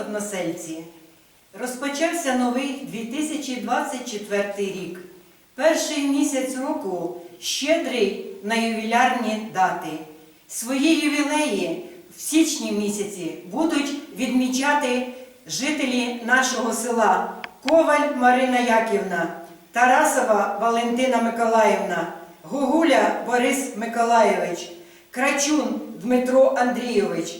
односельці, розпочався новий 2024 рік. Перший місяць року щедрий на ювілярні дати. Свої ювілеї в січні місяці будуть відмічати жителі нашого села Коваль Марина Яківна, Тарасова Валентина Миколаївна, Гугуля Борис Миколайович, Крачун Дмитро Андрійович,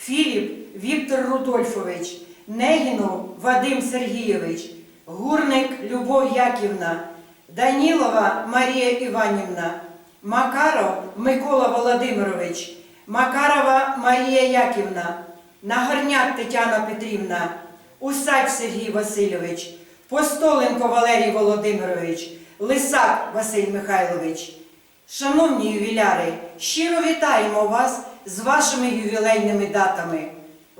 Філіп Віктор Рудольфович, Негінов Вадим Сергійович, Гурник Любов Яківна, Данілова Марія Іванівна, Макаров Микола Володимирович, Макарова Марія Яківна, Нагорняк Тетяна Петрівна, Усач Сергій Васильович, Постоленко Валерій Володимирович, Лисак Василь Михайлович. Шановні ювіляри, щиро вітаємо вас з вашими ювілейними датами.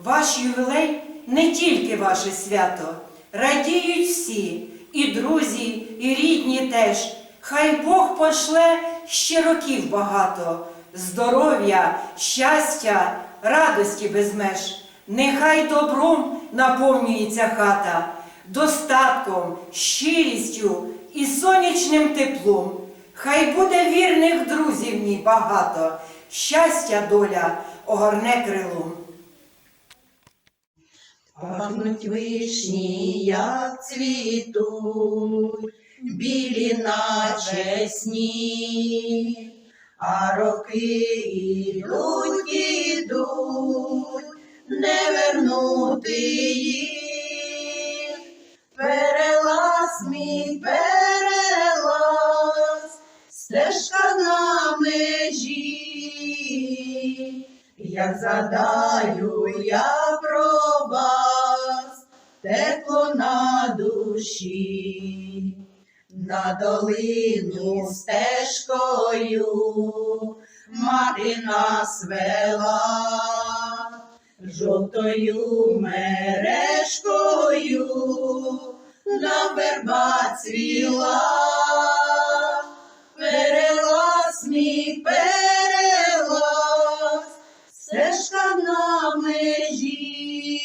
Ваш ювілей не тільки ваше свято, радіють всі, і друзі, і рідні теж. Хай Бог пошле ще років багато, здоров'я, щастя, радості без меж. Нехай добром наповнюється хата, достатком, щирістю і сонячним теплом. Хай буде вірних друзів ній багато, щастя доля огорне крилом. Пахнуть вишні, як цвітуть, білі наче сніг, а роки ідуть, ідуть, не вернути їх. На межі. Як задаю я про вас, тепло на душі, на долину стежкою мати нас вела, жовтою мережкою на верба цвіла, стежка на межі,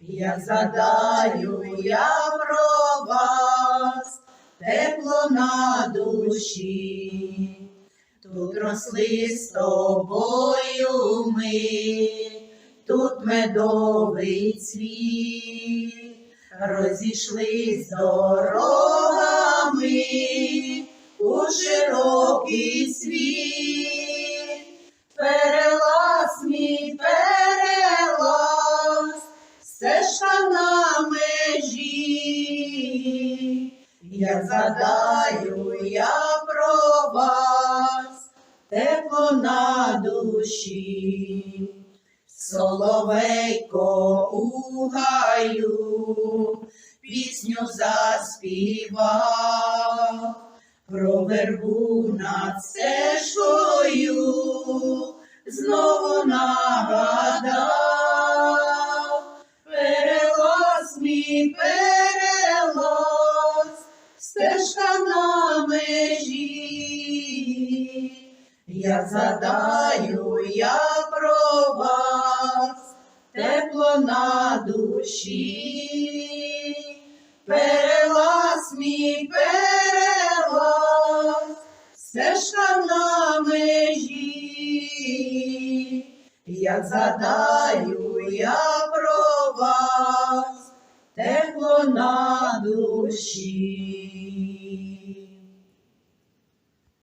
як задаю я про вас, тепло на душі. Тут росли з тобою ми, тут медовий цвіт, розійшлись дорогами у широкий світ. Стежка на межі, як задаю я про вас, тепло на душі, соловейко у гаю, пісню заспівав. Про вербу над стежкою стежка на межі, як задаю я про вас, тепло на душі. Перелаз мій перелаз, стежка на межі, як задаю я тепло на душі.